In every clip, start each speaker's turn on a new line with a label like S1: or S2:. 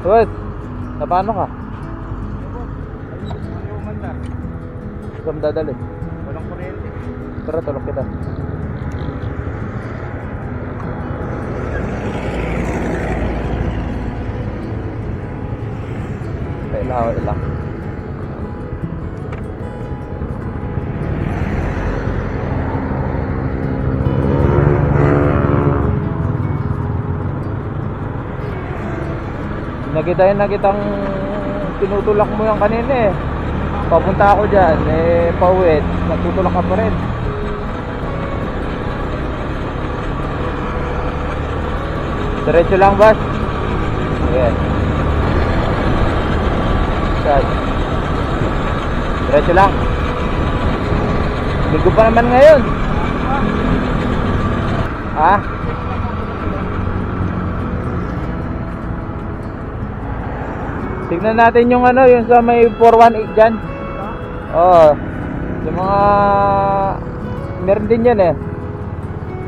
S1: paano ka?
S2: Ano yung mandar?
S1: Saan mo dadali?
S2: Walang kuryente.
S1: Tara, tulog kita. Kailangan ilang. Nakita yun, nakitang tinutulak mo yung kanina eh. Papunta ako dyan, eh, pauwi, natutulak ka pa rin. Diretso lang, boss. Ayan. Saan? Diretso lang. Linggo pa naman ngayon. Ha? Tignan natin yung ano, yung sa may 418 dyan. Oo. Yung mga... Meron din yan eh.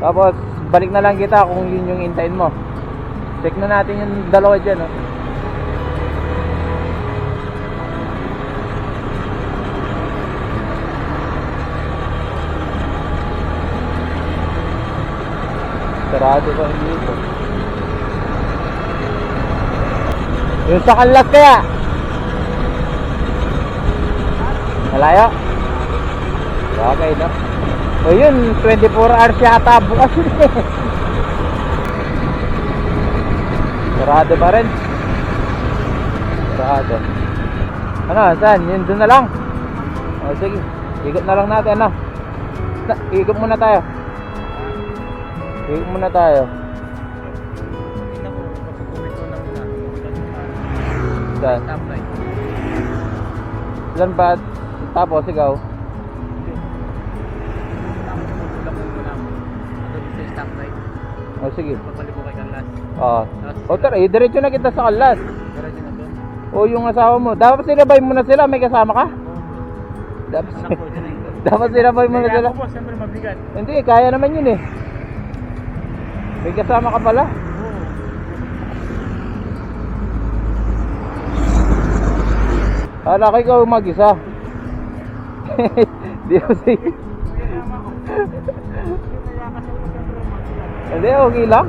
S1: Tapos, balik na lang kita kung yun yung intayin mo. Check na natin yung dalawa dyan, oh. Sarado pa dito. Yung sa kanlas kaya? Malayo? Okay, no? O yun, 24 hours yata bukas. Sarado pa rin. Sarado. Ano, saan? Yun doon na lang. O sige, ikot na lang natin, ano? Ikot muna tayo. Ikot muna tayo. Saan? Ba? Tapos, ikaw. O sige.
S2: Papalibo kay Kanlas.
S1: Oo. O tara, eh, diretso na kita sa kalas.
S2: Diretso na doon.
S1: O yung asawa mo. Dapat sinabay mo na sila. May kasama ka? Dapat, dapat sinabay mo na
S2: Kaya
S1: sila.
S2: ako po, siyempre mabigat.
S1: Hindi, kaya naman yun eh. May kasama ka pala.
S2: Oo.
S1: Hala ko ikaw mag-isa. Di ko si... Hindi, okay lang.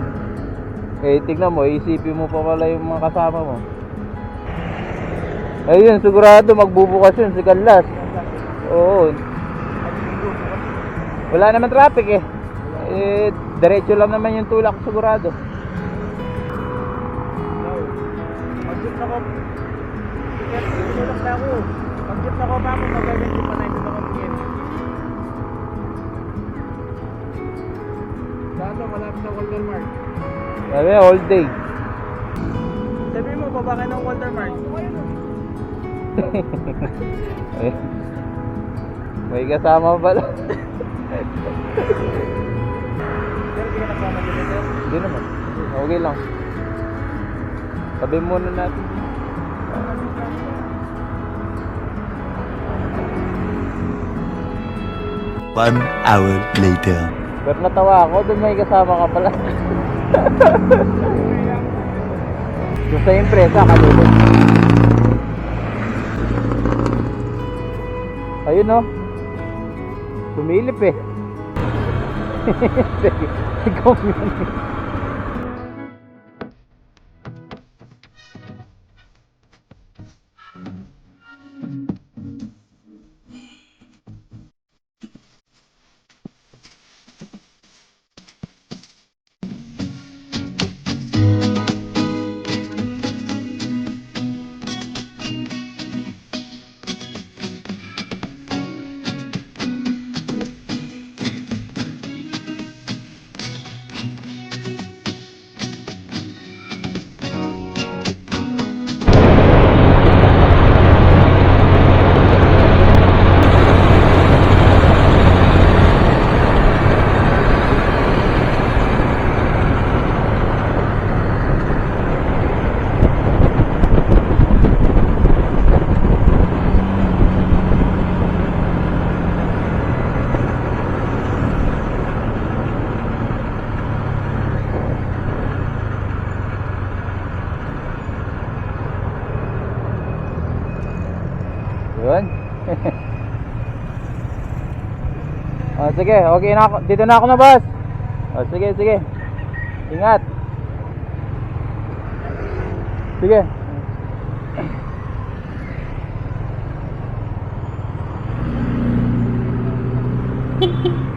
S1: Eh, tignan mo, isipin mo pa pala yung mga kasama mo. Ayun, sigurado magbubukas yun si Kanlas. Oo. Wala naman traffic eh. Eh, diretso lang naman yung tulak sigurado.
S2: Mag-jeep na ko. Tulak na ako. Mag-jeep na ko, ma'am. Mag-jeep pa na ito na kong PNP. Saan to? Malapit sa Walter Mark.
S1: Sabi, all day.
S2: Sabi mo, baba ka ng Walter Mark.
S1: Eh, May kasama pala.
S2: Pero di ka nasama dito, sir.
S1: Hindi naman. Okay lang. Sabi muna natin.
S3: One hour later.
S1: Pero natawa ako, doon may kasama ka pala. Doon sa impresa, kalulog. Ayun no. Sumilip eh. Ikaw yun. Yun. oh, sige, okay na ako. Dito na ako na, boss. Oh, sige, sige. Ingat. Sige.